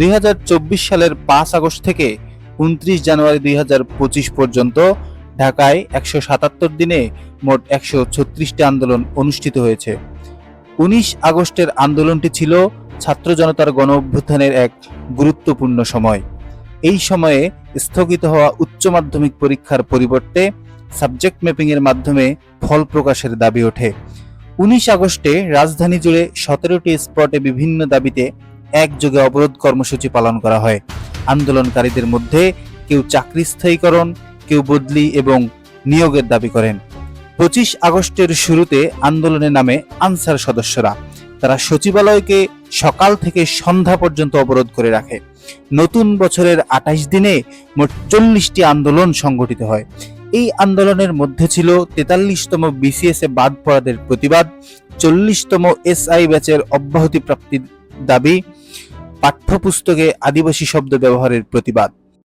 দুই হাজার চব্বিশ সালের পাঁচ আগস্ট থেকে উনত্রিশ জানুয়ারি দুই হাজার পঁচিশ পর্যন্ত ঢাকায় একশো সাতাত্তর দিনে মোট একশো ছত্রিশটি আন্দোলন অনুষ্ঠিত হয়েছে। উনিশ আগস্টের আন্দোলনটি ছিল ছাত্র জনতার গণ অভ্যুত্থানের এক গুরুত্বপূর্ণ সময়। এই সময়ে স্থগিত হওয়া উচ্চ মাধ্যমিক পরীক্ষার পরিবর্তে সাবজেক্ট ম্যাপিং এর মাধ্যমে ফল প্রকাশের দাবি ওঠে। উনিশ আগস্টে রাজধানী জুড়ে সতেরোটি স্পটে বিভিন্ন দাবিতে একযোগে অবরোধ কর্মসূচি পালন করা হয়। আন্দোলনকারীদের মধ্যে কেউ চাকরি স্থায়ীকরণ, কেউ বদলি এবং নিয়োগের দাবি করেন। পঁচিশ আগস্টের শুরুতে আন্দোলনের নামে আনসার সদস্যরা। তারা সচিবালয়কে সকাল থেকে সন্ধ্যা পর্যন্ত অবরোধ করে রাখে। নতুন বছরের আঠাইশ দিনে মোট চল্লিশটি আন্দোলন সংগঠিত হয়। এই আন্দোলনের মধ্যে ছিল তেতাল্লিশতম বিসিএস এ বাদ পড়াদের প্রতিবাদ, চল্লিশতম এসআই ব্যাচের অব্যাহতি প্রাপ্তির দাবি পাঠ্যপুস্তকে আদিবাসী শব্দ ব্যবহারের প্রতিবাদ।